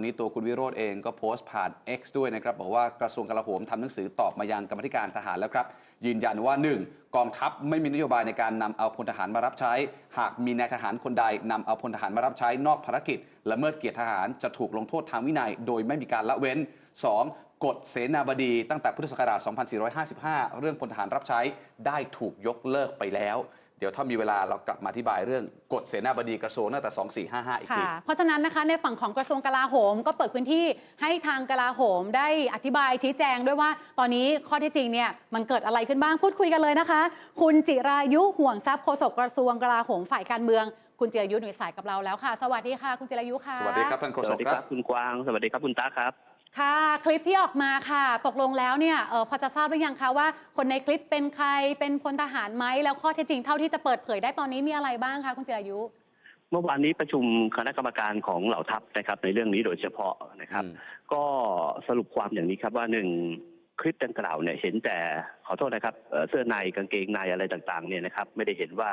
วันนี้ตัวคุณวิโรธเองก็โพสต์ผ่าน X ด้วยนะครับ บอกว่ากระทรวงกลาโหมทำหนังสือตอบมายังกรรมธิการทหารแล้วครับ ยืนยันว่า 1. กองทัพไม่มีนโยบายในการนำเอาพลทหารมารับใช้ หากมีนายทหารคนใดนำเอาพลทหารมารับใช้นอกภารกิจละเมิดเกียรติทหารจะถูกลงโทษทางวินัย โดยไม่มีการละเว้น 2. กฎเสนาบดีตั้งแต่พุทธศักราช 2455 เรื่องพลทหารรับใช้ได้ถูกยกเลิกไปแล้ว เดี๋ยวถ้ามีเวลาเรากลับมาอธิบายเรื่องกฎเสนาบดีกระทรวงตั้งแต่ 2455 อีกที ค่ะเพราะฉะนั้นนะคะในฝั่งของกระทรวงกลาโหม ก็เปิดพื้นที่ให้ทางกลาโหมได้อธิบายชี้แจงด้วยว่า ตอนนี้ข้อเที่จริงเนี่ยมันเกิดอะไรขึ้นบ้างพูดคุยกันเลยนะคะ คุณจิรายุห่วงทรัพย์โฆษกกระทรวงกลาโหมฝ่ายการเมือง คุณจิรายุหนุ่ยสายกับเราแล้วค่ะ สวัสดีค่ะ คุณจิรายุค่ะ สวัสดีครับท่านโฆสษวักสดีคครัรับ บคุณกวาง สวัสดีครับคุณตาครับ ค่ะ คลิปที่ออกมาค่ะ ตกลงแล้วเนี่ยเออพอจะทราบหรือยังคะว่า คนในคลิปเป็นใครเป็นพลทหารไหมแล้วข้อเท็จจริงเท่าที่จะเปิดเผยได้ตอนนี้มีอะไรบ้างคะคุณจิรายุ เมื่อวานนี้ประชุมคณะกรรมการของเหล่าทัพนะครับ ในเรื่องนี้โดยเฉพาะนะครับอืมก็สรุปความอย่างนี้ครับว่าหนึ่งคลิปดังกล่าวเนี่ยเห็นแต่ขอโทษนะครับเอ่อเสื้อในกางเกงในอะไรต่างๆเนี่ยนะครับ ไม่ได้เห็นว่า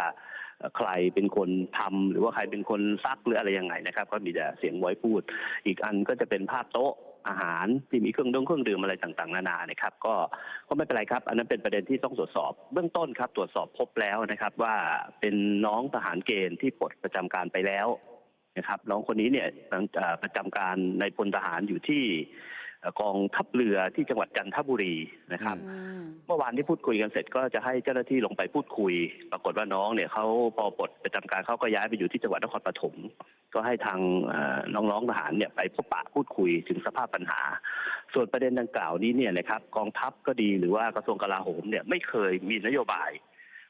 เอ่อใครเป็นคนทำหรือว่าใครเป็นคนซักหรืออะไรยังไงนะครับ ก็มีแต่เสียงไว้พูด อีกอันก็จะเป็นภาพโต๊ะ อาหารที่มีเครื่องดื่มเครื่องดื่มอะไรต่างๆนานานะครับ ก็ก็ไม่เป็นไรครับ อันนั้นเป็นประเด็นที่ต้องตรวจสอบเบื้องต้นครับ ตรวจสอบพบแล้วนะครับ ว่าเป็นน้องทหารเกณฑ์ที่ปลดประจำการไปแล้วนะครับ น้องคนนี้เนี่ยประจำการในพลทหารอยู่ที่ กองทัพเรือที่จังหวัดจันทบุรีนะครับอืมเมื่อวานที่พูดคุยกันเสร็จก็จะให้เจ้าหน้าที่ลงไปพูดคุย ปรากฏว่าน้องเนี่ยเขาพอปลดประจำการเขาก็ย้ายไปอยู่ที่จังหวัดนครปฐมก็ให้ทางเอ่อน้องๆทหารเนี่ยไปพบปะพูดคุยถึงสภาพปัญหา ส่วนประเด็นดังกล่าวนี้เนี่ยนะครับกองทัพก็ดีหรือว่ากระทรวงกลาโหมเนี่ยไม่เคยมีนโยบาย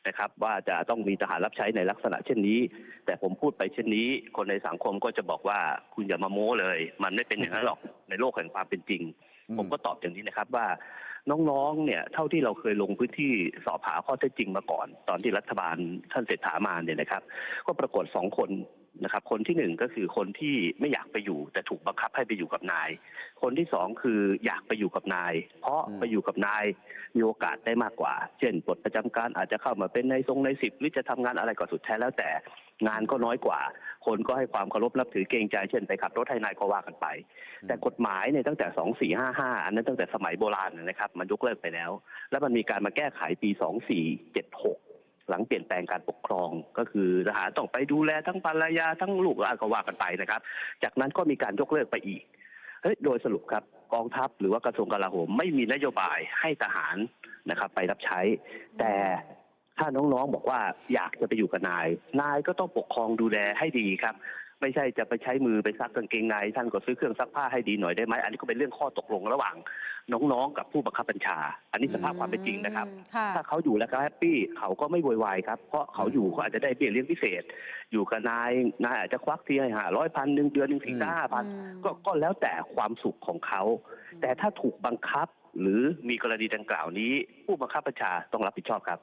นะครับ ว่าจะต้องมีทหารรับใช้ในลักษณะเช่นนี้ แต่ผมพูดไปเช่นนี้ คนในสังคมก็จะบอกว่าคุณอย่ามาโม้เลย มันไม่เป็นอย่างนั้นหรอกในโลกแห่งความเป็นจริงอืมผมก็ตอบอย่างนี้นะครับว่าน้องๆ เนี่ยเท่าที่เราเคยลงพื้นที่สอบหาข้อเท็จจริงมาก่อน ตอนที่รัฐบาลท่านเศรษฐามาเนี่ยนะครับ ก็ปรากฏสองคน นะครับ คนที่หนึ่งก็คือคนที่ไม่อยากไปอยู่ แต่ถูกบังคับให้ไปอยู่กับนาย คนที่สองคืออยากไปอยู่กับนาย เพราะอืมไปอยู่กับนายมีโอกาสได้มากกว่า เช่นปลดประจำการอาจจะเข้ามาเป็นในทรงในสิบหรือจะทำงานอะไรก็สุดแท้แล้วแต่งานก็น้อยกว่า คนก็ให้ความเคารพนับถือเกรงใจเช่นไปขับรถให้นายก็ว่ากันไป แต่กฎหมายเนี่ยตั้งแต่ 2455 อันนั้นตั้งแต่สมัยโบราณนะครับ มันยกเลิกไปแล้ว แล้วมันมีการมาแก้ไขปี 2476 หลังเปลี่ยนแปลงการปกครอง ก็คือทหารต้องไปดูแลทั้งภรรยาทั้งลูกหลาก็ว่ากันไปนะครับ จากนั้นก็มีการยกเลิกไปอีกเฮ้ยโดยสรุปครับกองทัพหรือว่ากระทรวงกลาโหม ไม่มีนโยบายให้ทหารนะครับ ไปรับใช้ แต่ถ้าน้องๆบอกว่าอยากจะไปอยู่กับนาย นายก็ต้องปกครองดูแลให้ดีครับ ไม่ใช่จะไปใช้มือไปซักกางเกงในท่านก็ซื้อเครื่องซักผ้าให้ดีหน่อยได้ไหมอันนี้ก็เป็นเรื่องข้อตกลงระหว่าง น้องๆ กับผู้บังคับบัญชา อันนี้สภาพความเป็นจริงนะครับ ค่ะ ถ้าเขาอยู่แล้วก็แฮปปี้เขาก็ไม่โวยวายครับเพราะเขาอยู่เขาอาจจะได้เบี้ยเลี้ยงพิเศษ อยู่กับนายนายอาจจะควักทีให้หาร้อยพันหนึ่งเดือนหนึ่งสี่ห้าพันอืมก็ก็แล้วแต่ความสุขของเขา แต่ถ้าถูกบังคับ หรือมีกรณีดังกล่าวนี้ ผู้บังคับบัญชาต้องรับผิดชอบครับ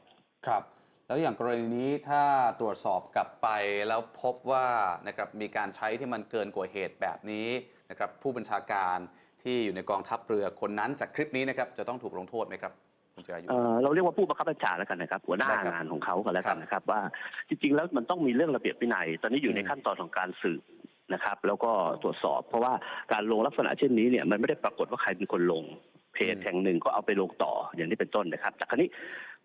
ครับ แล้วอย่างกรณีนี้ถ้าตรวจสอบกลับไปแล้วพบว่านะครับมีการใช้ที่มันเกินกว่าเหตุแบบนี้นะครับผู้บัญชาการ ที่อยู่ในกองทัพเรือคนนั้นจากคลิปนี้นะครับ จะต้องถูกลงโทษไหมครับคุณจิรายุ เอ่อเราเรียกว่าผู้บังคับบัญชาแล้วกันนะครับ หัวหน้าได้ครับงานของเขาก็แล้วครักับนนะครับ ว่าจริงๆแล้วมันต้องมีเรื่องระเบียบวินัย ตอนนี้อยู่ในอืม ขั้นตอนของการสืบนะครับ แล้วก็ตรวจสอบ เพราะว่าการลงลักษณะเช่นนี้เนี่ยมันไม่ได้ปรากฏว่าใครเป็นคนลงเพจแห่งหนึ่งก็เอาไปลงต่ออย่างนี้เป็นต้นนะครับแต่คราวนี้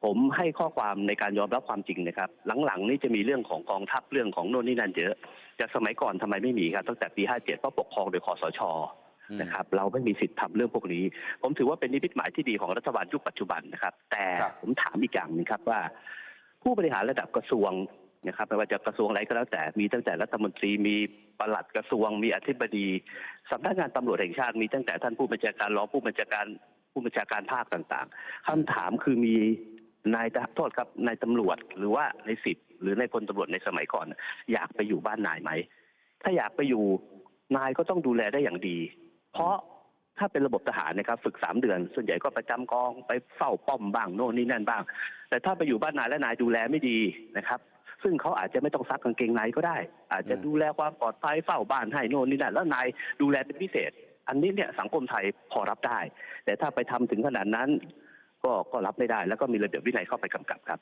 ผมให้ข้อความในการยอมรับความจริงนะครับ หลังๆนี้จะมีเรื่องของกองทัพเรื่องของโน่นนี่นั่นเยอะแต่สมัยก่อนทำไมไม่มีครับตั้งแต่ปี 57เพราะปกครองโดยคอสชอืม นะครับเราไม่มีสิทธิ์ทำเรื่องพวกนี้ ผมถือว่าเป็นนิมิตหมายที่ดีของรัฐบาลยุคปัจจุบันนะครับ แต่ครับผมถามอีกอย่างหนึงครับว่า ผู้บริหารระดับกระทรวงนะครับไม่ว่าจะกระทรวงอะไรก็แล้วแต่มีตั้งแต่รัฐมนตรีมีปลัดกระทรวงมีอธิบดีสำนักงานตำรวจแห่งชาติมีตั้งแต่ท่านผู้บัญชาการรองผู้บัญชาการผู้บัญชาการภาคต่างๆคำถามคือมีนายทหารโทษครับนายตำรวจหรือว่าในสิบหรือในพลตำรวจในสมัยก่อน อยากไปอยู่บ้านนายไหม ถ้าอยากไปอยู่นายก็ต้องดูแลได้อย่างดี เพราะถ้าเป็นระบบทหารนะครับฝึกสามเดือน ส่วนใหญ่ก็ประจำกองไปเฝ้าป้อมบ้างโน่นนี่นั่นบ้าง แต่ถ้าไปอยู่บ้านนายและนายดูแลไม่ดีนะครับ ซึ่งเขาอาจจะไม่ต้องซักกางเกงในก็ได้ อาจจะดูแลความปลอดภัยเฝ้าบ้านให้โน่นนี่นั่นแล้วนายดูแลเป็นพิเศษ อันนี้เนี่ยสังคมไทยพอรับได้ แต่ถ้าไปทำถึงขนาดนั้น ก็ก็รับไม่ได้ แล้วก็มีระเบียบวินัยเข้าไปกำกับครับ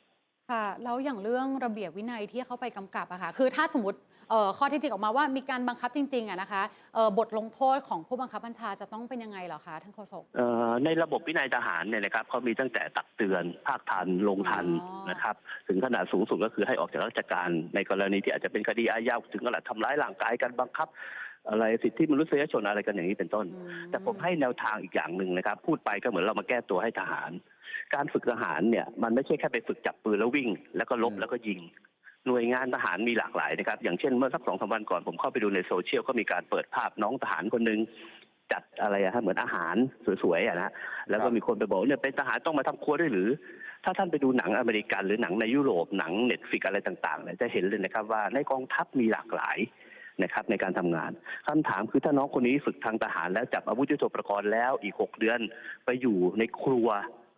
ค่ะแล้วอย่างเรื่องระเบียบวินัยที่เข้าไปกำกับอะค่ะคือถ้าสมมติ ข้อที่จริงออกมาว่ามีการบังคับจริงๆอะนะคะเอ่อบทลงโทษของผู้บังคับบัญชาจะต้องเป็นยังไงเหรอคะท่านโฆษกเอ่อในระบบวินัยทหารเนี่ยนะครับเขามีตั้งแต่ตักเตือน ภาคทันลงทันอ๋อนะครับ ถึงขนาดสูงสุดก็คือให้ออกจากราชการในกรณีที่อาจจะเป็นคดีอาญาถึงขนาดทำร้ายร่างกายกันบังคับอะไรสิทธิมนุษยชนอะไรกันอย่างนี้เป็นต้นอืแต่ผมให้แนวทางอีกอย่างหนึ่งนะครับ พูดไปก็เหมือนเรามาแก้ตัวให้ทหาร การฝึกทหารเนี่ยมันไม่ใช่แค่ไปฝึกจับปืนแล้ววิ่ง แล้วก็ลบอืมแล้วก็ยิง หน่วยงานทหารมีหลากหลายนะครับ อย่างเช่นเมื่อสักสองสามวันก่อนผมเข้าไปดูในโซเชียลก็มีการเปิดภาพน้องทหารคนหนึ่งจัดอะไรอะฮะเหมือนอาหารสวยๆอะนะแล้วก็มีคนไปบอกเนี่ยเป็นทหารต้องมาทำครัวด้วยหรือ ถ้าท่านไปดูหนังอเมริกัน หรือหนังในยุโรปหนังเน็ตฟิกอะไรต่างๆเนี่ยจะเห็นเลยนะครับว่าในกองทัพมีหลากหลายนะครับในการทำงานคำถามคือถ้าน้องคนนี้ฝึกทางทหารแล้วจับอาวุธยุทโธปกรณ์แล้วอีกหกเดือน ไปอยู่ในครัว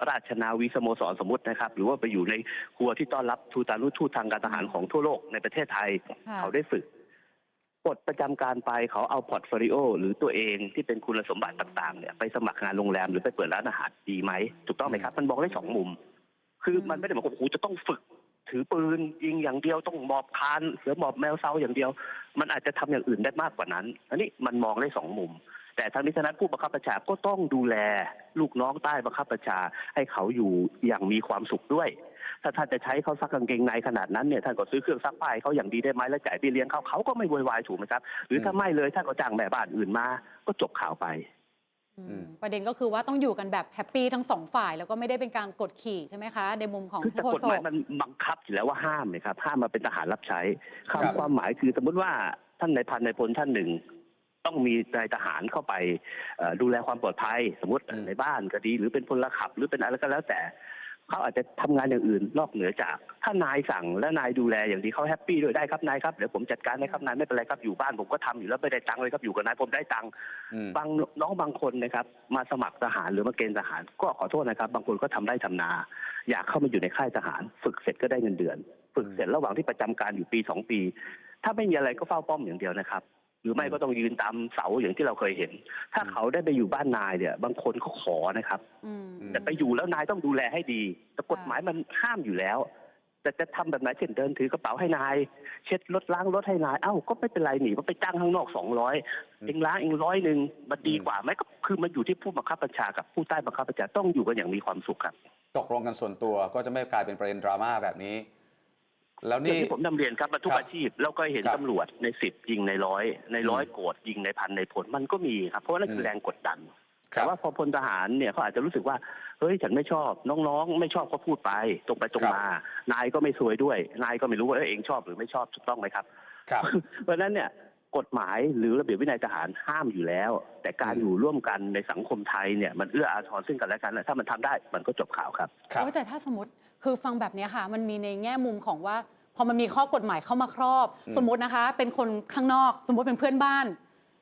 ราชนาวีสโมสรสมมตินะครับ หรือว่าไปอยู่ในครัวที่ต้อนรับทูตานุทูตทางการทหารของทั่วโลกในประเทศไทยค่ะเขาได้ฝึกปลดประจำการไปเขาเอาพอร์ตโฟลิโอหรือตัวเองที่เป็นคุณสมบัติต่างๆเนี่ยไปสมัครงานโรงแรมหรือไปเปิดร้านอาหารดีไหมถูกต้องไหมครับ มันมองได้สองมุม คือมันไม่ได้หมายความว่าโอ้โหจะต้องฝึก ถือปืนยิงอย่างเดียวต้องหมอบคานเสือหมอบแมวเซาอย่างเดียว มันอาจจะทำอย่างอื่นได้มากกว่านั้น อันนี้มันมองได้สองมุม แต่ทางนี้ทางนั้นผู้บังคับบัญชาก็ต้องดูแลลูกน้องใต้บังคับบัญชาให้เขาอยู่อย่างมีความสุขด้วย ถ้าท่านจะใช้เขาซักกางเกงในขนาดนั้นเนี่ยท่านก็ซื้อเครื่องซักผ้าให้เขาอย่างดีได้ไหมแล้วจ่ายเบี้ยเลี้ยงเขาเขาก็ไม่โวยวายถูกไหมครับ หรือถ้าไม่เลยท่านก็จ้างแม่บ้านอื่นมา ก็จบข่าวไปอืมอืมประเด็นก็คือว่าต้องอยู่กันแบบแฮปปี้ทั้งสองฝ่าย แล้วก็ไม่ได้เป็นการกดขี่ใช่ไหมคะ ในมุมของคือแต่โฆกฎษหมายกมันบังคับอยู่แล้วว่าห้ามนะครับห้ามมาเป็นทหารรับใช้ครับคำความหมายคือสมมติว่าท่านในายพันในายพลท่านหนึ่ง ต้องมีนายทหารเข้าไปเอ่อดูแลความปลอดภัย สมมติอืมในบ้านก็ดี หรือเป็นพลขับ หรือเป็นอะไรก็แล้วแต่เขาอาจจะทำงานอย่างอื่นนอกเหนือจาก ถ้านายสั่งและนายดูแลอย่างดีเขาแฮปปี้ด้วยได้ครับนายครับเดี๋ยวผมจัดการนะครับนายไม่เป็นไรครับอยู่บ้านผมก็ทำอยู่แล้วไม่ได้ตังค์เลยครับอยู่กับนายผมได้ตังค์อืมบางน้องบางคนนะครับ มาสมัครทหารหรือมาเกณฑ์ทหาร ก็ขอโทษนะครับ บางคนก็ทำได้ทำนา อยากเข้ามาอยู่ในค่ายทหาร ฝึกเสร็จก็ได้เงินเดือน ฝึกเสร็จระหว่างที่ประจำการอยู่ปีสองปี ถ้าไม่มีอะไรก็เฝ้าป้อมอย่างเดียวนะครับ หรือไม่ก็ต้องยืนตามเสาอย่างที่เราเคยเห็น ถ้าเขาได้ไปอยู่บ้านนายเนี่ย บางคนเขาขอนะครับอืมอืมแต่ไปอยู่แล้วนายต้องดูแลให้ดี แต่กฎหมายมันห้ามอยู่แล้ว แต่จะทำแบบไหนเช่นเดินถือกระเป๋าให้นาย เช็ดรถล้างรถให้นาย เอ้าก็ไม่เป็นไรหนีว่าไปจ้างข้างนอกสองร้อยเองล้างเองร้อยหนึ่งมันดีกว่าไหมก็คือมันอยู่ที่ผู้บังคับบัญชากับผู้ใต้บังคับบัญชาต้องอยู่กันอย่างมีความสุขครับ ตกลงกันส่วนตัวก็จะไม่กลายเป็นประเด็นดราม่าแบบนี้ แล้วอย่างนี่ที่ผมนำเรียนครับมาทุกครับอาชีพเราก็เห็นครับตำรวจในสิบยิงในร้อยในร้อยอืมโกรธยิงในพันในผลมันก็มีครับเพราะว่านั่นคือมแรงกดดันคแต่รับว่าพอพลทหารเนี่ยเขาอาจจะรู้สึกว่าเฮ้ยฉันไม่ชอบน้องๆ ไม่ชอบก็พูดไปตรงไปตรงครับมา นายก็ไม่สวยด้วย นายก็ไม่รู้ว่าเออเองชอบหรือไม่ชอบถูกต้องไหมครับ ครับ เพราะฉะนั้นเนี่ยกฎหมายหรือระเบียบวินัยทหารห้ามอยู่แล้ว แต่การอืมอยู่ร่วมกันในสังคมไทยเนี่ยมันเอื้ออาทรซึ่งกันและกันนะถ้ามันทำได้มันก็จบข่าวครับครับโอ้ยแต่ถ้าสมมติ คือฟังแบบเนี้ยค่ะ มันมีในแง่มุมของว่า พอมันมีข้อกฎหมายเข้ามาครอบอืมสมมตินะคะ เป็นคนข้างนอก สมมติเป็นเพื่อนบ้าน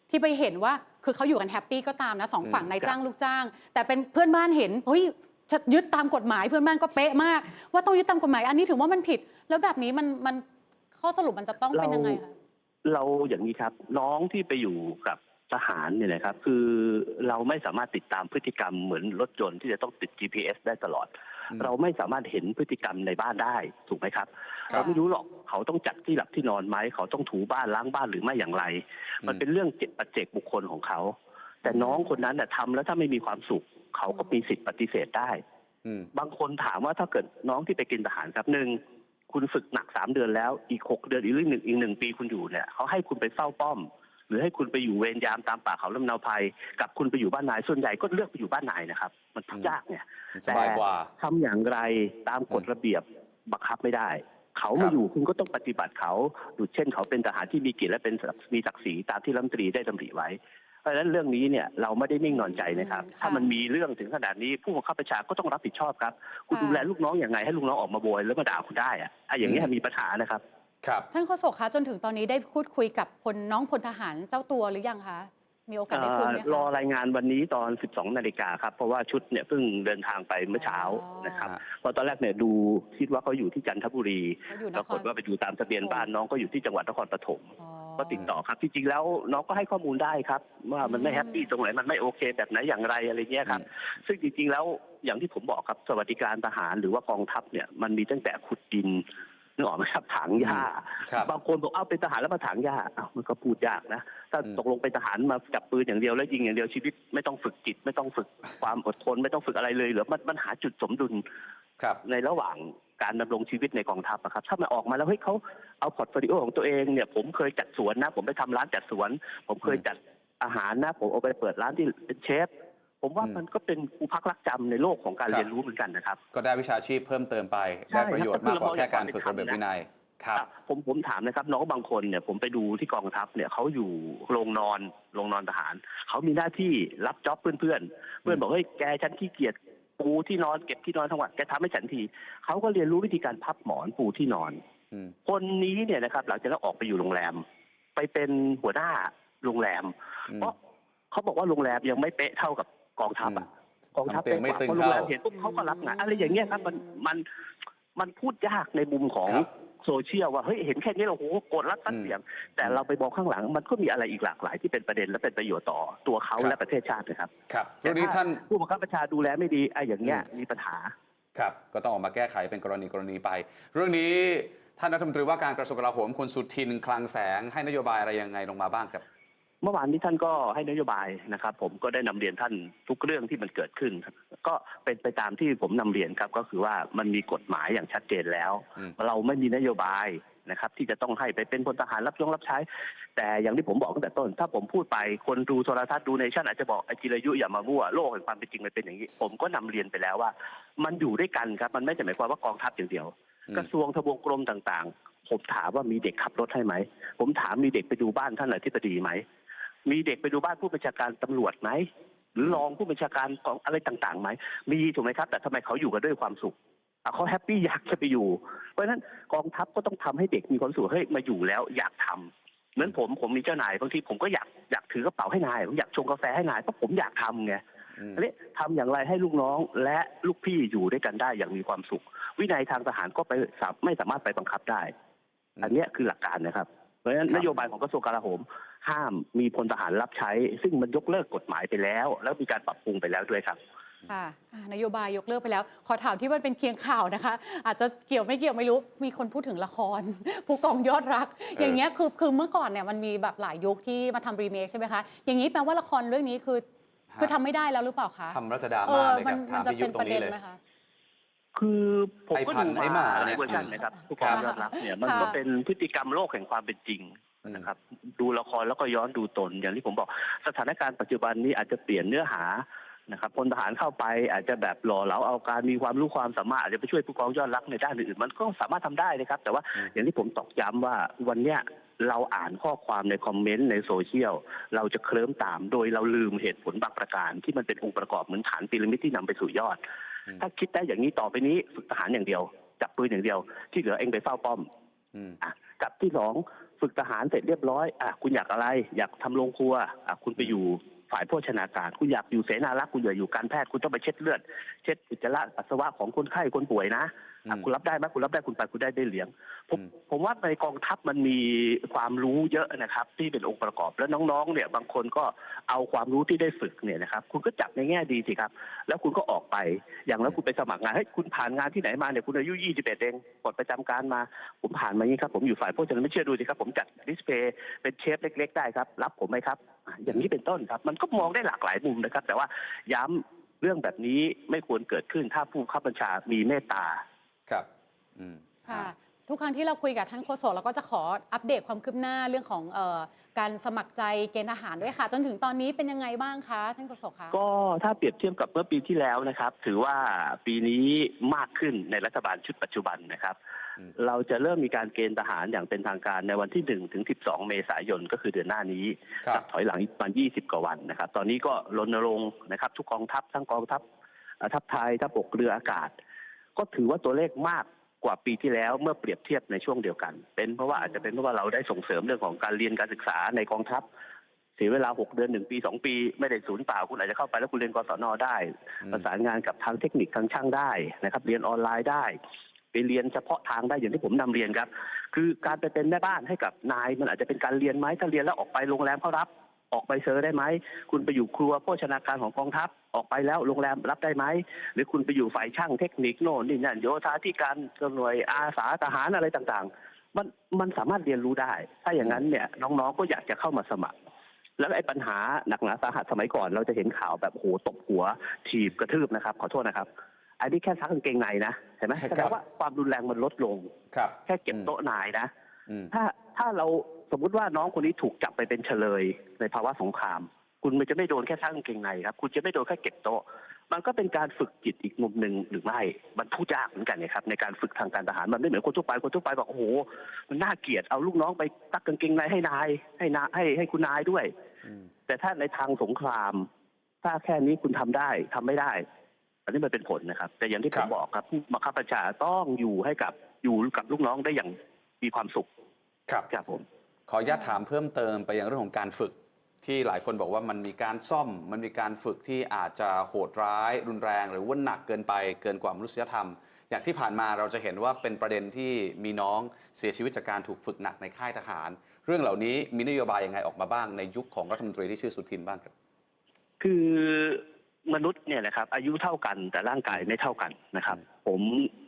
ที่ไปเห็นว่าคือเขาอยู่กันแฮปปี้ก็ตามนะสองฝั่งนายจ้างลูกจ้าง แต่เป็นเพื่อนบ้านเห็นเฮ้ยจะยึดตามกฎหมายเพื่อนบ้านก็เป๊ะมาก ว่าต้องยึดตามกฎหมาย อันนี้ถือว่ามันผิด แล้วแบบนี้มันมันข้อสรุปมันจะต้องเป็นยังไงคะเราอย่างนี้ครับ น้องที่ไปอยู่กับทหารเนี่ยนะครับ คือเราไม่สามารถติดตามพฤติกรรมเหมือนรถยนต์ที่จะต้องติด GPS ได้ตลอดอืม เราไม่สามารถเห็นพฤติกรรมในบ้านได้ถูกไหมครับครับ เราไม่รู้หรอกเขาต้องจัดที่หลับที่นอนไหมเขาต้องถูบ้านล้างบ้านหรือไม่อย่างไร มันเป็นเรื่องเจ็บปัจเจกบุคคลของเขา แต่น้องคนนั้นน่ะทำแล้วถ้าไม่มีความสุข เขาก็มีสิทธิ์ปฏิเสธได้อืมบางคนถามว่าถ้าเกิดน้องที่ไปกินทหารครับหนึ่งคุณฝึกหนักสามเดือนแล้วอีกหกเดือนอีกเรื่องหนึ่งอีกหนึ่งปีคุณอยู่เนี่ยเขาให้คุณไปเฝ้าป้อม หรือให้คุณไปอยู่เวรยามตามป่าเขาลำเนาภัย กับคุณไปอยู่บ้านนายส่วนใหญ่ก็เลือกไปอยู่บ้านนายนะครับ มันทุกข์ยากเนี่ยสบายกว่าทำอย่างไรตามกฎระเบียบบังคับไม่ได้เขาครัมาบอยู่คุณก็ต้องปฏิบัติเขาดูเช่นเขาเป็นทหารที่มีเกียรติและเป็นมีศักดิ์ศรีตามที่รัฐมนตรีได้ดำริไว้ เพราะฉะนั้นเรื่องนี้เนี่ยเราไม่ได้นิ่งนอนใจนะครับอืมค่ะถ้ามันมีเรื่องถึงขนาดนี้ผู้บังคับบัญชาก็ต้องรับผิดชอบครับ คุณค่ะดูแลลูกน้องอย่างไงให้ลูกน้องออกมาโวยแล้วมาด่าคุณได้อะอะอย่างนี้ยอืมมีปัญหานะครับ ครับ ท่านโฆษกคะจนถึงตอนนี้ได้พูดคุยกับพลน้องพลทหารเจ้าตัวหรือยังคะ มีโอกาสได้คุยไหมเอ่อรอคะรายงานวันนี้ตอน 12 นาฬิกาครับ เพราะว่าชุดเนี่ยเพิ่งเดินทางไปเมื่อเช้าอ๋อ นะครับเพราะตอนแรกเนี่ยดูคิดว่าเขาอยู่ที่จันทบุรีเขาอยู่นปราคกฏรว่าไปดูตามทะเบียนบ้านน้องก็อยู่ที่จังหวัดนครปฐมอ๋อ ก็ติดต่อครับ จริงๆแล้วน้องก็ให้ข้อมูลได้ครับ ว่ามันไม่อืม แฮปปี้ตรงไหนมันไม่โอเค แบบไหนอย่างไรอะไรเงี้ยครับ ซึ่งจริงๆแล้วอย่างที่ผมบอกครับสวัสดิการทหารหรือว่ากองทัพเนี่ยมันมีตั้งแต่ขุดดิน นึกออกไหมครับถางหญ้าครับ บางคนบอกเอาเป็นทหารแล้วมาถางหญ้าอ้าวมันก็พูดยากนะ ถ้าอืม ตกลงเป็นทหารมาจับปืนอย่างเดียวแล้วยิงอย่างเดียวชีวิตไม่ต้องฝึกจิต ไม่ต้องฝึกความอดทนไม่ต้องฝึกอะไรเลยเหรือมันมันหาจุดสมดุล ครับ ในระหว่างการดำรงชีวิตในกองทัพอะครับ ถ้ามันออกมาแล้วเฮ้ยเขาเอาพอร์ตโฟลิโอของตัวเองเนี่ย ผมเคยจัดสวนนะ ผมไปทำร้านจัดสวน ผมเคยอืมจัดอาหารนะ ผมเอาไปเปิดร้านที่เป็นเชฟ ผมว่าอืมมันก็เป็นครูพักรักจำในโลกของการครับเรียนรู้เหมือนกันนะครับ ก็ได้วิชาชีพเพิ่มเติมไปใช่ได้ประโยชน์มากกว่าแค่การฝึกระเบียบครับวินัยครับผมผมถามนะครับน้องบางคนเนี่ยผมไปดูที่กองทัพเนี่ยเขาอยู่โรงนอนโรงนอนทหารเขามีหน้าที่รับจ็อบเพื่อนเพื่อนๆเพื่อนบอกเฮ้ยแกฉันขี้เกียจปูที่นอนเก็บที่นอนทั้งวันแกทำให้ฉันทีเขาก็เรียนรู้วิธีการพับหมอนปูที่นอนอืมคนนี้เนี่ยนะครับ หลังจากนั้นออกไปอยู่โรงแรม ไปเป็นหัวหน้าโรงแรมอืมเพราะเขาบอกว่าโรงแรมยังไม่เป๊ะเท่ากับ กองทัพอะกองทัพทำเตียงไม่ป๊ะตึงกว่าเพราะโรงแรมเท่าเห็นปุ๊บเขาก็รับงานอะไรอย่างเงี้ยครับมันมันมันพูดยากในมุมของครับโซเชียลว่าเฮ้ยเห็นแค่นี้เราโหกดรัดฟัดอืมเสียง แต่เราไปมองข้างหลังมันก็มีอะไรอีกหลากหลายที่เป็นประเด็นและเป็นประโยชน์ต่อตัวเขาครับและประเทศชาตินะครับครับเรื่องนี้ท่านผู้บังคับบัญชาดูแลไม่ดีไอ้อย่างเงี้ยมีปัญหาครับก็ต้องออกมาแก้ไขเป็นกรณีกรณีไป เรื่องนี้ท่านรัฐมนตรีว่าการกระทรวงกลาโหมคุณสุทินคลังแสงให้นโยบายอะไรยังไงลงมาบ้างครับ เมื่อวานนี้ท่านก็ให้นโยบายนะครับ ผมก็ได้นำเรียนท่านทุกเรื่องที่มันเกิดขึ้นครับก็เป็นไปตามที่ผมนำเรียนครับ ก็คือว่ามันมีกฎหมายอย่างชัดเจนแล้วอืมเราไม่มีนโยบายนะครับ ที่จะต้องให้ไปเป็นพลทหารรับยงรับใช้ แต่อย่างที่ผมบอกตั้งแต่ต้น ถ้าผมพูดไปคนดูโทรทัศน์ดูเนชั่นอาจจะบอกไอ้จิรายุอย่ามามั่วโลกแห่งความเป็นจริงมันเป็นอย่างนี้ ผมก็นำเรียนไปแล้วว่า มันอยู่ด้วยกันครับ มันไม่ใช่หมายความว่ากองทัพอย่างเดียวอืมกระทรวงทบวงกรมต่างๆ ผมถามว่ามีเด็กขับรถให้ไหมผมถามมีเด็กไปดูบ้านท่านอธิบดีไหม มีเด็กไปดูบ้านผู้บัญชาการตำรวจไหมหรือรองผู้บัญชาการของอะไรต่างๆไหมมีถูกไหมครับ แต่ทำไมเขาอยู่กันด้วยความสุขอะเขาแฮปปี้อยากจะไปอยู่ เพราะฉะนั้นกองทัพก็ต้องทำให้เด็กมีความสุขเฮ้ยมาอยู่แล้วอยากทำเหมือนผมผมมีเจ้านายบางทีผมก็อยากอยากถือกระเป๋าให้นายผมอยากชงกาแฟให้นายเพราะผมอยากทำไงอืมอันนี้ทำอย่างไรให้ลูกน้องและลูกพี่อยู่ด้วยกันได้อย่างมีความสุข วินัยทางทหารก็ไปสามไม่สามารถไปบังคับได้อืมอันเนี้ยคือหลักการนะครับ เพราะฉะนั้นครับนโยบายของกระทรวงกลาโหม ห้ามมีพลทหารรับใช้ ซึ่งมันยกเลิกกฎหมายไปแล้ว แล้วมีการปรับปรุงไปแล้วด้วยครับค่ะอ่านโยบายยกเลิกไปแล้ว ขอถามที่มันเป็นเคียงข่าวนะคะ อาจจะเกี่ยวไม่เกี่ยวไม่รู้มีคนพูดถึงละคร ผู้กองยอดรัก อย่างเงี้ยคือคือเมื่อก่อนเนี่ยมันมีแบบหลายยุคที่มาทำรีเมคใช่ไหมคะอย่างนี้แปลว่าละครเรื่องนี้คือ คือทำไม่ได้แล้วหรือเปล่าคะทำรัชดาเอมาอเลยคมัรับมัถามจะพี่ยุเป็ทนธตรงนี้ประเด็นเลยไหมคะคือผมก็ไอ้พันดูธุ์ไอ้มาหมาหเนี่ลายยเวอร์ชันนะครับผู้กองยอดรักเนี่ยมันค่ะก็เป็นพฤติกรรมโลกแห่งความเป็นจริง นะครับ ดูละครแล้วก็ย้อนดูตน อย่างที่ผมบอกสถานการณ์ปัจจุบันนี้อาจจะเปลี่ยนเนื้อหานะครับพลทหารเข้าไปอาจจะแบบหล่อเหลาเอาการมีความรู้ความสามารถอาจจะไปช่วยผู้กองยอดรักในด้านอื่นๆมันก็สามารถทำได้นะครับ แต่ว่าอืมอย่างที่ผมตอกย้ำว่าวันเนี้ยเราอ่านข้อความในคอมเมนต์ในโซเชียล เราจะเคลิ้มตามโดยเราลืมเหตุผลบางประการ ที่มันเป็นองค์ประกอบเหมือนฐานพีระมิดที่นำไปสู่ยอดอืมถ้าคิดได้อย่างนี้ต่อไปนี้ฝึกทหารอย่างเดียว จับปืนอย่างเดียว ที่เหลือเองไปเฝ้าป้อมอืมอะกับที่สอง ฝึกทหารเสร็จเรียบร้อยอะคุณอยากอะไร อยากทำโรงครัวอะคุณไปอยู่ ฝ่ายโภชนาการคุณอยากอยู่เสนารักษ์คุณอยากอยู่การแพทย์คุณต้องไปเช็ดเลือด เช็ดอุจจาระปัสสาวะของคนไข้คนป่วยนะอะอืมคุณรับได้ไหมคุณรับได้คุณไปคุณได้ได้เหลียงผมอืมผมว่าในกองทัพมันมีความรู้เยอะนะครับ ที่เป็นองค์ประกอบแล้วน้องๆ เนี่ยบางคนก็เอาความรู้ที่ได้ฝึกเนี่ยนะครับ คุณก็จับในแง่ดีสิครับ แล้วคุณก็ออกไปอย่างแล้วคุณไปสมัครงานเฮ้ยคุณผ่านงานที่ไหนมาเนี่ยคุณอายุ 21 เองปลดประจำการมา ผมผ่านมาอย่างนี้ครับผมอยู่ฝ่ายโภชนาไม่เชื่อดูสิครับผมจัดดิสเพย์เป็นเชฟเล็ก ๆ ได้ครับ รับผมไหมครับ อะอย่างนี้เป็นต้นครับ มันก็มองได้หลากหลายมุมนะครับ แต่ว่าย้ำเรื่องแบบนี้ไม่ควรเกิดขึ้นถ้าผู้บังคับบัญชามีเมตตาครับ อืมค่ะทุกครั้งที่เราคุยกับท่านโฆษกเราก็จะขออัปเดตความคืบหน้าเรื่องของเออการสมัครใจเกณฑ์ทหารด้วยค่ะ จนถึงตอนนี้เป็นยังไงบ้างคะท่านโฆษกคะก็ถ้าเปรียบเทียบกับเมื่อปีที่แล้วนะครับ ถือว่าปีนี้มากขึ้นในรัฐบาลชุดปัจจุบันนะครับอืม เราจะเริ่มมีการเกณฑ์ทหารอย่างเป็นทางการในวันที่1ถึง12เมษายนก็คือเดือนหน้านี้ครับนับถอยหลังอีกประมาณ20กว่าวันนะครับ ตอนนี้ก็รณรงค์นะครับ ทุกกองทัพทั้งกองทัพเอ่อทัพไทยทัพบกเรืออากาศ ก็ถือว่าตัวเลขมากกว่าปีที่แล้วเมื่อเปรียบเทียบในช่วงเดียวกัน เป็นเพราะว่าอาจจะเป็นเพราะว่าเราได้ส่งเสริมเรื่องของการเรียนการศึกษาในกองทัพเสียเวลา6เดือน1ปี2ปี ไม่ได้ศูนย์เปล่าคุณอาจจะเข้าไปแล้วคุณเรียนกศนได้อืมประสานงานกับทางเทคนิคทางช่างได้นะครับ เรียนออนไลน์ได้ไป เรียนเฉพาะทางได้อย่างที่ผมนำเรียนครับ คือการไปเป็นแม่บ้านให้กับนาย มันอาจจะเป็นการเรียนไหมถ้าเรียนแล้วออกไปโรงแรมเขารับออกไปเซอร์ได้ไหม คุณไปอยู่ครัวโภชนาการของกองทัพ ออกไปแล้วโรงแรมรับได้ไหม หรือคุณไปอยู่ฝ่ายช่างเทคนิคโน่นนี่นั่นโยธาธิการหน่วยอาสาทหารอะไรต่างๆ มันมันสามารถเรียนรู้ได้ ถ้าอย่างนั้นเนี่ยน้องๆก็อยากจะเข้ามาสมัคร แล้วไอ้ปัญหาหนักหนาสาหัสสมัยก่อน เราจะเห็นข่าวแบบโหตบหัวถีบกระทืบนะครับ ขอโทษนะครับ อันนี้แค่ซักกางเกงในนะเห็นไหมครับแสดงว่าความรุนแรงมันลดลงครับแค่เก็บโต๊ะนายนะอืมถ้าถ้าเราสมมุติว่าน้องคนนี้ถูกจับไปเป็นเฉลยในภาวะสงคราม คุณมันจะไม่โดนแค่ซักกางเกงในครับ คุณจะไม่โดนแค่เก็บโต๊ะ มันก็เป็นการฝึกจิตอีกมุมหนึ่งหรือไม่ มันพูดยากเหมือนกันนะครับ ในการฝึกทางการทหารมันไม่เหมือนคนทั่วไปคนทั่วไปบอกโอ้โหมันน่าเกลียดเอาลูกน้องไปซักกางเกงในให้นายให้นาให้ให้คุณนายด้วยอืมแต่ถ้าในทางสงคราม ถ้าแค่นี้คุณทำได้ทำไม่ได้ อันนี้มันเป็นผลนะครับ แต่อย่างที่ผครัมบบอกครับผู้บังคับบัญชาต้องอยู่ให้กับอยู่กับลูกน้องได้อย่างมีความสุขครับครับผม ขออนุญาตถามเพิ่มเติมไปยังเรื่องของการฝึก ที่หลายคนบอกว่ามันมีการซ่อม มันมีการฝึกที่อาจจะโหดร้าย รุนแรง หรือว่าหนักเกินไปเกินกว่ามนุษยธรรม อย่างที่ผ่านมาเราจะเห็นว่าเป็นประเด็นที่มีน้องเสียชีวิตจากการถูกฝึกหนักในค่ายทหาร เรื่องเหล่านี้มีนโยบายยังไงออกมาบ้างในยุคของรัฐมนตรีที่ชื่อสุทินบ้างครับ คือ มนุษย์เนี่ยนะครับอายุเท่ากันแต่ร่างกายไม่เท่ากันนะครับ ผม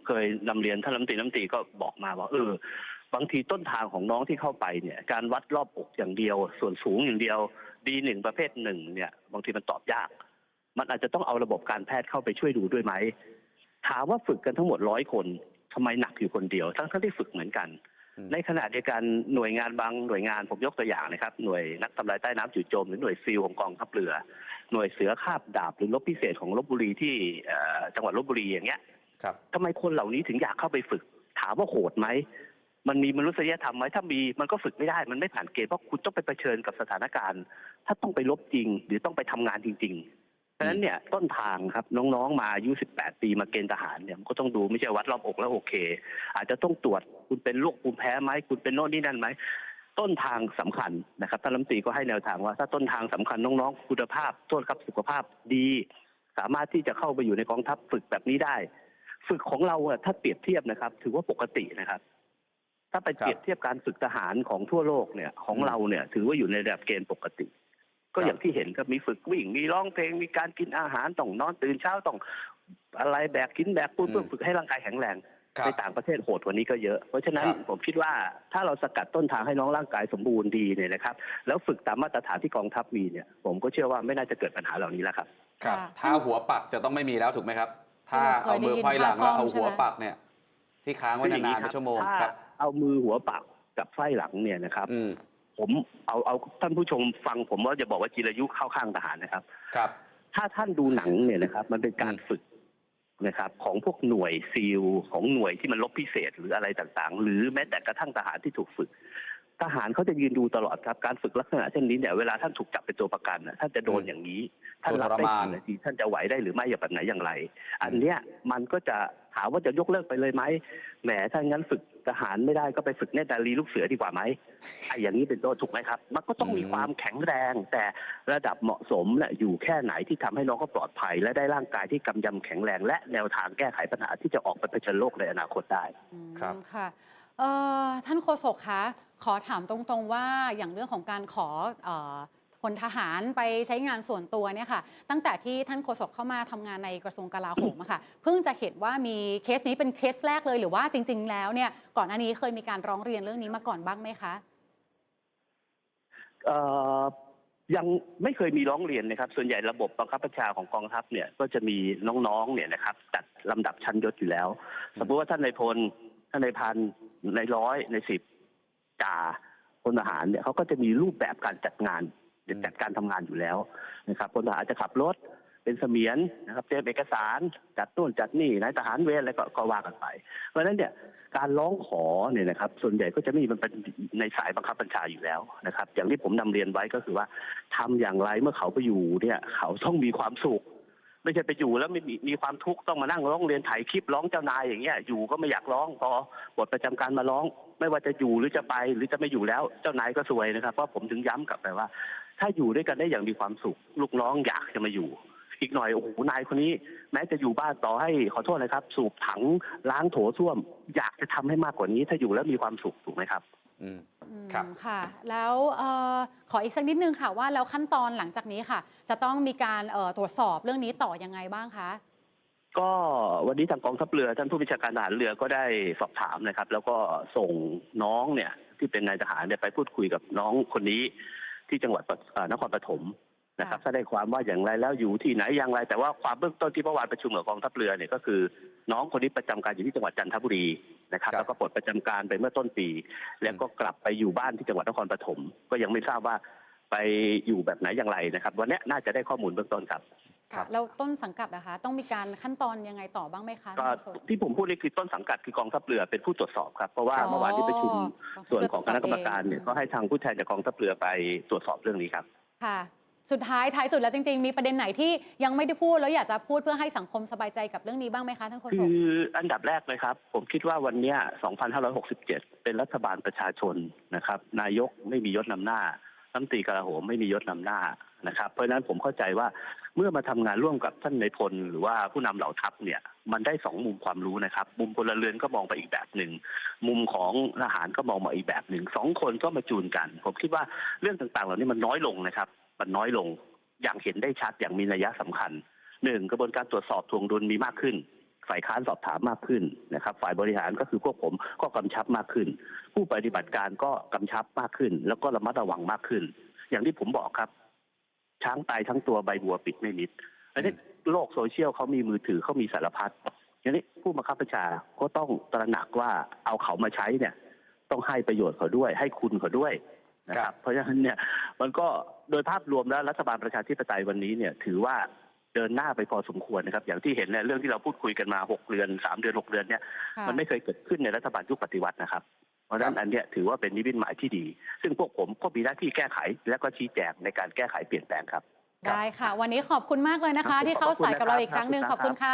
เคยนำเรียนท่านรัฐมนตรีรัฐมนตรีก็บอกมาว่าเออบางทีต้นทางของน้องที่เข้าไปเนี่ย การวัดรอบอกอย่างเดียว ส่วนสูงอย่างเดียวดีหนึ่งประเภทหนึ่งเนี่ย บางทีมันตอบยาก มันอาจจะต้องเอาระบบการแพทย์เข้าไปช่วยดูด้วยไหมถามว่าฝึกกันทั้งหมดร้อยคนทำไมหนักอยู่คนเดียว ทั้งทั้งที่ฝึกเหมือนกันอืมในขณะเดียวกันหน่วยงานบางหน่วยงานผมยกตัวอย่างนะครับ หน่วยนักทำลายใต้น้ำจู่โจมหรือหน่วยซีลของกองทัพเรือ หน่วยเสือคาบดาบหรือรบพิเศษของลบบุรีที่เอ่อจังหวัดลบบุรีอย่างเงี้ยครับทำไมคนเหล่านี้ถึงอยากเข้าไปฝึก ถามว่าโหดไหมมันมีมนุษยธรรมไหมถ้ามีมันก็ฝึกไม่ได้ มันไม่ผ่านเกณฑ์เพราะคุณต้องไปเผชิญกับสถานการณ์ ถ้าต้องไปลบจริง หรือต้องไปทำงานจริงๆเพราะฉะนั้นเนี่ยต้นทางครับน้องๆมาอายุ18 ปีมาเกณฑ์ทหารเนี่ยมันก็ต้องดูไม่ใช่วัดรอบอกแล้วโอเค อาจจะต้องตรวจคุณเป็นโรคภูมิแพ้ไหมคุณเป็นโน่นนี่นั่นไหม ต้นทางสำคัญนะครับท่านรัฐมนตรีก็ให้แนวทางว่าถ้าต้นทางสำคัญน้องๆ คุณภาพโทษครับสุขภาพดี สามารถที่จะเข้าไปอยู่ในกองทัพฝึกแบบนี้ได้ ฝึกของเราอะถ้าเปรียบเทียบนะครับ ถือว่าปกตินะครับ ถ้าไปครับเปรียบเทียบการฝึกทหารของทั่วโลกเนี่ยของอืมเราเนี่ย ถือว่าอยู่ในระดับเกณฑ์ปกติ ก็ครับอย่างที่เห็นก็มีฝึกวิ่ง มีร้องเพลงมีการกินอาหารต้องนอนตื่นเช้าต้องอะไรแบกกินแบกปูนเพื่อฝึกให้ร่างกายแข็งแรงครับ ในต่างประเทศโหดกว่านี้ก็เยอะ เพราะฉะนั้นครับผมคิดว่าถ้าเราสกัดต้นทางให้น้องร่างกายสมบูรณ์ดีเนี่ยนะครับ แล้วฝึกตามมาตรฐานที่กองทัพมีเนี่ย ผมก็เชื่อว่าไม่น่าจะเกิดปัญหาเหล่านี้แล้วครับครับค่ะถ้าหัวปักจะต้องไม่มีแล้วถูกไหมครับ ถ้าที่เราเคยเอามือไขว้หลังได้ยินแล้วเอาท่าซ่อมหัวใช่ไหมปักเนี่ย ที่ค้างไว้นานๆเป็นชั่วโมงถ้าครับ เอามือหัวปักกับไส้หลังเนี่ยนะครับอืมผมเอาเอาท่านผู้ชมฟังผมว่าจะบอกว่าจิรายุเข้าข้างทหารนะครับ ครับ ถ้าท่านดูหนังเนี่ยนะครับ มันเป็นการฝึก นะครับของพวกหน่วยซีลของหน่วยที่มันลบพิเศษหรืออะไรต่างๆ หรือแม้แต่กระทั่งทหารที่ถูกฝึก ทหารเขาจะยืนดูตลอดครับการฝึกลักษณะเช่นนี้เนี่ยเวลาท่านถูกจับเป็นตัวประกันน่ะท่านจะโดนอืมอย่างนี้ ท่านรับโดนทรได้มานกี่นาทีท่านจะไหวได้หรือไม่อย่างแบบไหนอย่างไร อันเนี้ยมันก็จะถามว่าจะยกเลิกไปเลยไหมแหมถ้างั้นฝึกทหารไม่ได้ก็ไปฝึกเนตรนารีลูกเสือดีกว่าไหมไอ้อย่างนี้เป็นต้นถูกไหมครับ มันก็ต้องมีอืมความแข็งแรง แต่ระดับเหมาะสมเนี่ยอยู่แค่ไหนที่ทำให้น้องเขาปลอดภัย และได้ร่างกายที่กำยำแข็งแรง และแนวทางแก้ไขปัญหาที่จะออกไปเผชิญโลกในอนาคตได้อืมครับค่ะเอ่อท่านโฆษกคะ ขอถามตรงๆว่าอย่างเรื่องของการขอพลทหารไปใช้งานส่วนตัวเนี่ยค่ะ ตั้งแต่ที่ท่านโฆษกเข้ามาทำงานในกระทรวงกลาโหมอะค่ะเพิ่งจะเห็นว่ามีเคสนี้เป็นเคสแรกเลยหรือว่าจริง ๆ แล้วเนี่ยก่อนหน้านี้เคยมีการร้องเรียนเรื่องนี้มาก่อนบ้างไหมคะยังไม่เคยมีร้องเรียนนะครับ ส่วนใหญ่ระบบบังคับบัญชาของกองทัพเนี่ยก็จะมีน้องๆเนี่ยนะครับจัดลำดับชั้นยศอยู่แล้ว สมมติว่าท่านนายพลท่านนายพันนายร้อยนายสิบ จ่าพลทหารเนี่ยเขาก็จะมีรูปแบบการจัดงานจัดการทำงานอยู่แล้วนะครับพลทหารจะขับรถเป็นเสมียนนะครับเตรียมเอกสารจัดนู่นจัดนี่นายทหารเวรอะไรก็ก็ว่ากันไป เพราะฉะนั้นเนี่ยการร้องขอเนี่ยนะครับ ส่วนใหญ่ก็จะไมมีมันเป็นในสายบังคับบัญชาอยู่แล้วนะครับ อย่างที่ผมนำเรียนไว้ก็คือว่าทำอย่างไรเมื่อเขาไปอยู่เนี่ย เขาต้องมีความสุข ไม่ใช่ไปอยู่แล้วไม่มีมีความทุกข์ต้องมานั่งร้องเรียนถ่ายคลิปร้องเจ้านายอย่างเงี้ยอยู่ก็ไม่อยากร้องพอบทประจำการมาร้อง ไม่ว่าจะอยู่หรือจะไปหรือจะไม่อยู่แล้วเจ้านายก็ซวยนะครับเพราะผมถึงย้ำกลับไปว่า ถ้าอยู่ด้วยกันได้อย่างมีความสุข ลูกน้องอยากจะมาอยู่ อีกหน่อยโอ้โหนายคนนี้ แม้จะอยู่บ้านต่อให้ขอโทษนะครับ สูบถังล้างโถส้วม อยากจะทำให้มากกว่านี้ ถ้าอยู่แล้วมีความสุขถูกไหมครับ อืมอืมครับค่ะ แล้วเอ่อขออีกสักนิดนึงค่ะว่าแล้วขั้นตอนหลังจากนี้ค่ะ จะต้องมีการเอ่อตรวจสอบเรื่องนี้ต่อยังไงบ้างคะ ก็วันนี้ทางกองทัพเรือท่านผู้บัญชาการทหารเรือก็ได้สอบถามนะครับ แล้วก็ส่งน้องเนี่ยที่เป็นนายทหารเนี่ยไปพูดคุยกับน้องคนนี้ ที่จังหวัดปเอ่อนครปฐมนะครับค่ะถ้าได้ความว่าอย่างไรแล้วอยู่ที่ไหนอย่างไร แต่ว่าความเบื้องต้นที่เมื่อวานประชุมกับกองทัพเรือเนี่ยก็คือ น้องคนนี้ประจำการอยู่ที่จังหวัดจันทบุรีนะครับครับแล้วก็ปลดประจำการไปเมื่อต้นปี แล้วก็กลับไปอยู่บ้านที่จังหวัดนครปฐมก็ยังไม่ทราบว่าไปอยู่แบบไหนอย่างไรนะครับ วันนี้น่าจะได้ข้อมูลเบื้องต้นครับ ครับแล้วต้นสังกัดนะคะต้องมีการขั้นตอนยังไงต่อบ้างไหมคะก็ท่านโฆษกที่ผมพูดนี่คือต้นสังกัดคือกองทัพเรือเป็นผู้ตรวจสอบครับ เพราะว่าอ๋อเมื่อวานที่ประชุมกองทัพส่วนของคณะกรรมการเรือเนี่ยตรวจสอบเองก็ให้ทางผู้แทนจากกองทัพเรือไปตรวจสอบเรื่องนี้ครับค่ะ สุดท้ายท้ายสุดแล้วจริง ๆ มีประเด็นไหนที่ยังไม่ได้พูดแล้วอยากจะพูดเพื่อให้สังคมสบายใจกับเรื่องนี้บ้างไหมคะท่านโฆษคืกออันดับแรกเลยครับ ผมคิดว่าวันเนี้ย2567 เป็นรัฐบาลประชาชนนะครับ นายกไม่มียศนำหน้ารัฐมนตรีกลาโหมไม่มียศนำหน้านะครับ เพราะฉะนั้นผมเข้าใจว่า เมื่อมาทำงานร่วมกับท่านในายพลหรือว่าผู้นำเหล่าทัพเนี่ยมันได้สองมุมความรู้นะครับ มุมพลเรือนก็มองไปอีกแบบหนึ่งมุมของทหารก็มองมาอีกแบบหนึ่งสองคนก็มาจูนกัน ผมคิดว่าเรื่องต่างๆ เหล่านี้มันน้อยลงนะครับ มันน้อยลงอย่างเห็นได้ชัดอย่างมีนัยสำคัญหนึ่งกระบวนการตรวจสอบทวงดุลมีมากขึ้น ฝ่ายค้านสอบถามมากขึ้นนะครับ ฝ่ายบริหารก็คือพวกผมก็กำชับมากขึ้น ผู้ปฏิบัติการก็กำชับมากขึ้น แล้วก็ระมัดระวังมากขึ้น อย่างที่ผมบอกครับ ช้างตายทั้งตัวใบบัวปิดไม่มิดอันนี้โลกโซเชียลเขามีมือถือเขามีสารพัดอย่างนี้ผู้บังคับบัญชาก็ต้องตระหนักว่าเอาเขามาใช้เนี่ย ต้องให้ประโยชน์เขาด้วย ให้คุณเขาด้วยนะคครัรับบเพราะฉะนั้นเนี่ยมันก็โดยภาพรวมแล้วรัฐบาลประชาธิปไตยวันนี้เนี่ย ถือว่าเดินหน้าไปพอสมควรนะครับ อย่างที่เห็นเนี่ยเรื่องที่เราพูดคุยกันมาหกเดือนสามเดือนหกเดือนเนี่ยค่ะมันไม่เคยเกิดขึ้นในรัฐบาลยุคปฏิวัตินะครับ เพราะฉะนั้นอันเนี้ยถือว่าเป็นนิมิตหมายที่ดี ซึ่งพวกผมก็มีหน้าที่แก้ไข และก็ชี้แจงในการแก้ไขเปลี่ยนแปลงครับ ได้ค่ะ วันนี้ขอบคุณมากเลยนะครัคะบที่เข้าขอบคุณสายกับเรานะครับอีกครั้งหนึ่งคขรัอบบคุณค่ะ